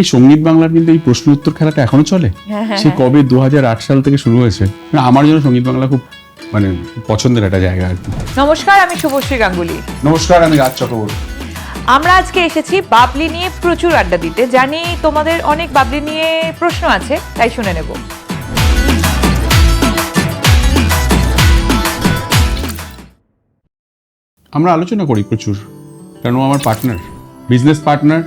এই সংগীত বাংলার কিন্তু এই প্রশ্ন উত্তর খেলাটা এখনও চলে? হ্যাঁ, হ্যাঁ, সে কবে দুই হাজার আট সাল থেকে শুরু হয়েছে? মানে আমার জন্য সংগীত বাংলা খুব মানে পছন্দের একটা জায়গা আর কি নমস্কার আমি শুভশ্রী গাঙ্গুলি। নমস্কার আমি রাজ চক্রবর্তী। আমরা আজকে এসেছি বাবলি নিয়ে প্রচুর আড্ডা দিতে। জানি তোমাদের অনেক বাবলি নিয়ে প্রশ্ন আছে তাই শুনে নেব। আমরা আলোচনা করি প্রচুর। কারণ ও আমার partner business partner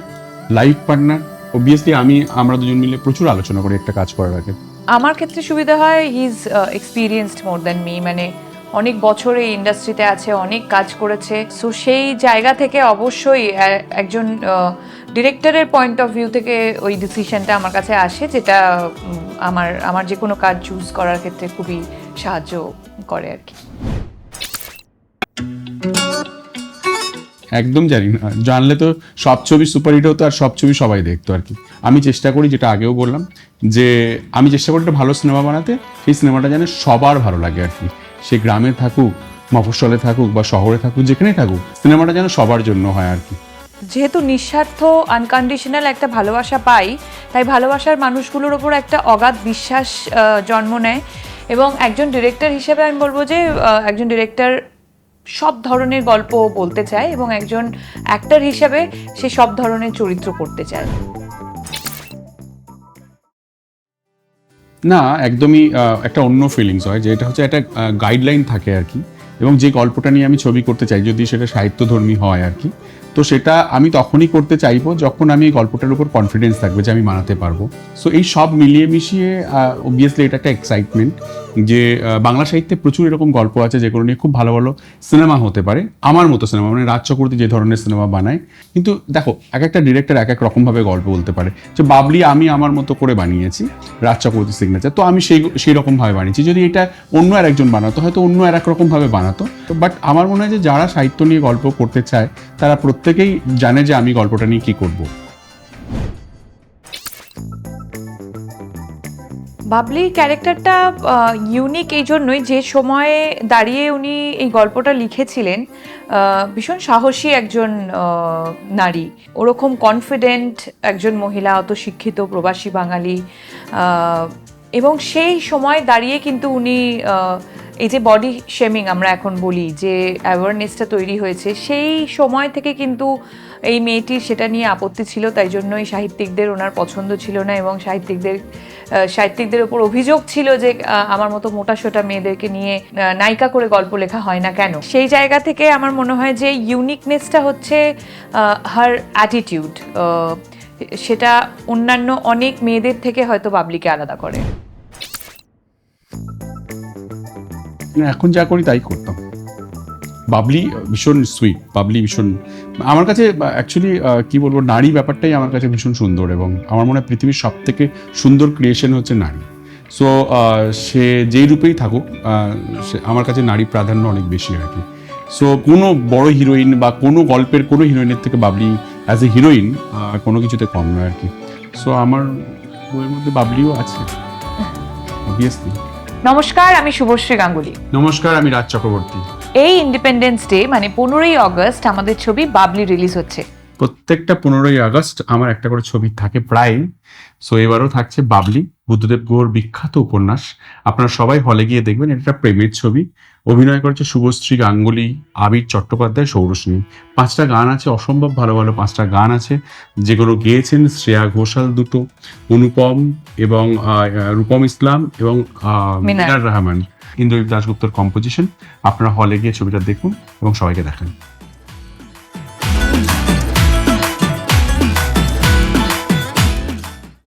life partner obviously আমি, আমরা দুজন মিলে প্রচুর আলোচনা করি একটা কাজ করার আগে। আমার ক্ষেত্রে সুবিধা হয় he is experienced more than me মানে অনেক বছর এই ইন্ডাস্ট্রিতে আছে, অনেক কাজ করেছে। সো সেই জায়গা থেকে অবশ্যই একজন ডিরেক্টরের পয়েন্ট অফ ভিউ থেকে ওই ডিসিশনটা আমার কাছে আসে, যেটা আমার আমার যে কোনো কাজ চুজ করার ক্ষেত্রে খুবই সাহায্য করে আর কি। একদম জানি না। জানলে তো সব ছবি সুপারহিট হতো আর সব ছবি সবাই দেখতো আর কি। আমি চেষ্টা করি, যেটা আগেও বললাম, যে আমি চেষ্টা করি একটা ভালো সিনেমা বানাতে, সেই সিনেমাটা যেন সবার ভালো লাগে আর কি। সে গ্রামে থাকুক, মফস্বলে থাকুক বা শহরে থাকুক, যেখানে থাকুক, সিনেমাটা যেন সবার জন্য হয় আর কি। যেহেতু নিঃস্বার্থ আনকন্ডিশনাল একটা ভালোবাসা পাই, তাই ভালোবাসার মানুষগুলোর ওপর একটা অগাধ বিশ্বাস জন্ম নেয়। এবং একজন ডিরেক্টর হিসেবে আমি বলব যে একজন ডিরেক্টর সব ধরনের গল্প বলতে চায় এবং একজন অ্যাক্টর হিসাবে সে সব ধরনের চরিত্র করতে চায়। না, একদমই একটা অন্য ফিলিংস হয়, যে এটা হচ্ছে একটা গাইডলাইন থাকে আর কি। এবং যে গল্পটা নিয়ে আমি ছবি করতে চাই, যদি সেটা সাহিত্যধর্মী হয় আর কি তো সেটা আমি তখনই করতে চাইব যখন আমি এই গল্পটার উপর কনফিডেন্স থাকবে যে আমি বানাতে পারব। সো এই সব মিলিয়ে মিশিয়ে অবভিয়াসলি এটা একটা এক্সাইটমেন্ট যে বাংলা সাহিত্যে প্রচুর এরকম গল্প আছে যেগুলো নিয়ে খুব ভালো ভালো সিনেমা হতে পারে। আমার মতো সিনেমা মানে রাজ চক্রবর্তী যে ধরনের সিনেমা বানায়। কিন্তু দেখো, এক একটা ডিরেক্টর এক এক রকমভাবে গল্প বলতে পারে। যে বাবলি আমি আমার মতো করে বানিয়েছি, রাজ চক্রবর্তী সিগনেচার তো আমি সেই সেই রকমভাবে বানিয়েছি। যদি এটা অন্য আর একজন বানাতো, হয়তো অন্য আর এক রকমভাবে বানাতো। বাট আমার মনে হয় যে যারা সাহিত্য নিয়ে গল্প করতে চায়, তারা প্রত্যেকেই জানে যে আমি গল্পটা নিয়ে কী করব। বাবলির ক্যারেক্টারটা ইউনিক এই জন্যই যে সময়ে দাঁড়িয়ে উনি এই গল্পটা লিখেছিলেন ভীষণ সাহসী একজন নারী। ওরকম কনফিডেন্ট একজন মহিলা অত শিক্ষিত প্রবাসী বাঙালি এবং সেই সময় দাঁড়িয়ে কিন্তু উনি এই যে বডি শেমিং আমরা এখন বলি, যে অ্যাওয়ারনেসটা তৈরি হয়েছে, সেই সময় থেকে কিন্তু এই মেয়েটির সেটা নিয়ে আপত্তি ছিল, তাই জন্যই সাহিত্যিকদের ওনার পছন্দ ছিল না এবং সাহিত্যিকদের সাহিত্যিকদের ওপর অভিযোগ ছিল যে আমার মতো মোটা সোটা মেয়েদেরকে নিয়ে নায়িকা করে গল্প লেখা হয় না কেন? সেই জায়গা থেকে আমার মনে হয় যে ইউনিকনেসটা হচ্ছে হার অ্যাটিটিউড সেটা অন্যান্য অনেক মেয়েদের থেকে হয়তো বাবলিকে আলাদা করে। এখন যা করি তাই করতাম। বাবলি ভীষণ সুইট বাবলি ভীষণ, আমার কাছে অ্যাকচুয়ালি কি বলব, নারী ব্যাপারটাই আমার কাছে ভীষণ সুন্দর এবং আমার মনে হয় পৃথিবীর সব থেকে সুন্দর ক্রিয়েশন হচ্ছে নারী। সো সে যেই রূপেই থাকুক সে, আমার কাছে নারী প্রাধান্য অনেক বেশি আর কি। সো কোনো বড় হিরোইন বা কোনো গল্পের কোনো হিরোইনের থেকে বাবলি অ্যাজ এ হিরোইন কোনো কিছুতে কম নয় আর কি। সো আমার বইয়ের মধ্যে বাবলিও আছে অবভিয়াসলি নমস্কার আমি শুভশ্রী গাঙ্গুলি। নমস্কার আমি রাজ চক্রবর্তী। এই ইন্ডিপেন্ডেন্স ডে মানে পনেরোই অগস্ট আমাদের ছবি বাবলি রিলিজ হচ্ছে। প্রত্যেকটা পনেরোই আগস্ট আমার একটা করে ছবি থাকে প্রায়। সো এবারও থাকছে বাবলি বুদ্ধদেব গুহর বিখ্যাত উপন্যাস। আপনারা সবাই হলে গিয়ে দেখবেন এটা একটা প্রেমের ছবি। অভিনয় করেছে শুভশ্রী গাঙ্গুলি আবির চট্টোপাধ্যায় সৌরশ্রী পাঁচটা গান আছে অসম্ভব ভালো ভালো পাঁচটা গান আছে। যেগুলো গেয়েছেন শ্রেয়া ঘোষাল দুটো অনুপম এবং রূপম ইসলাম এবং আহ, মিনার। রহমান ইন্দ্রদীপ দাশগুপ্তর কম্পোজিশন আপনারা হলে গিয়ে ছবিটা দেখুন এবং সবাইকে দেখান।